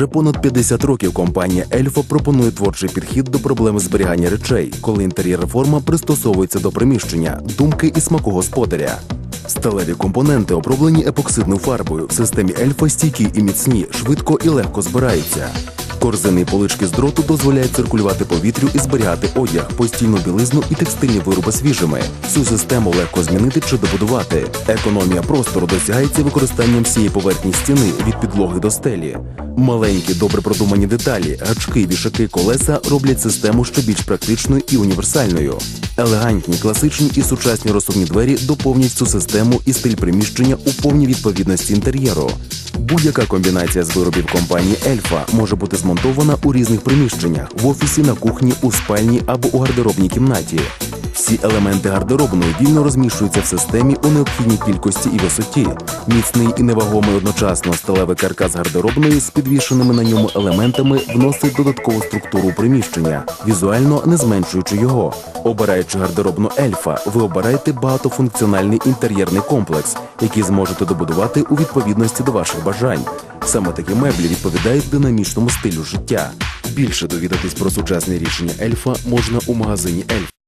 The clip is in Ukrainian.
Вже понад 50 років компанія Ельфа пропонує творчий підхід до проблеми зберігання речей, коли інтер'єр форма пристосовується до приміщення, думки і смаку господаря. Сталеві компоненти, оброблені епоксидною фарбою, в системі Ельфа стійкі і міцні, швидко і легко збираються. Корзини і полички з дроту дозволяють циркулювати повітрю і зберігати одяг, постійну білизну і текстильні вироби свіжими. Цю систему легко змінити чи добудувати. Економія простору досягається використанням всієї поверхні стіни від підлоги до стелі. Маленькі, добре продумані деталі, гачки, вішаки, колеса роблять систему ще більш практичною і універсальною. Елегантні, класичні і сучасні розсувні двері доповнять цю систему і стиль приміщення у повній відповідності інтер'єру. Будь-яка комбінація з виробів компанії Ельфа може бути змонтована у різних приміщеннях в офісі, на кухні, у спальні або у гардеробній кімнаті. Всі елементи гардеробної вільно розміщуються в системі у необхідній кількості і висоті. Міцний і невагомий одночасно сталевий каркас гардеробної з підвішеними на ньому елементами вносить додаткову структуру приміщення, візуально не зменшуючи його. Обираючи гардеробну ельфа, ви обираєте багатофункціональний інтер'єрний комплекс, який зможете добудувати у відповідності до ваших бажань. Саме такі меблі відповідають динамічному стилю життя. Більше довідатись про сучасні рішення ельфа можна у магазині Ельф.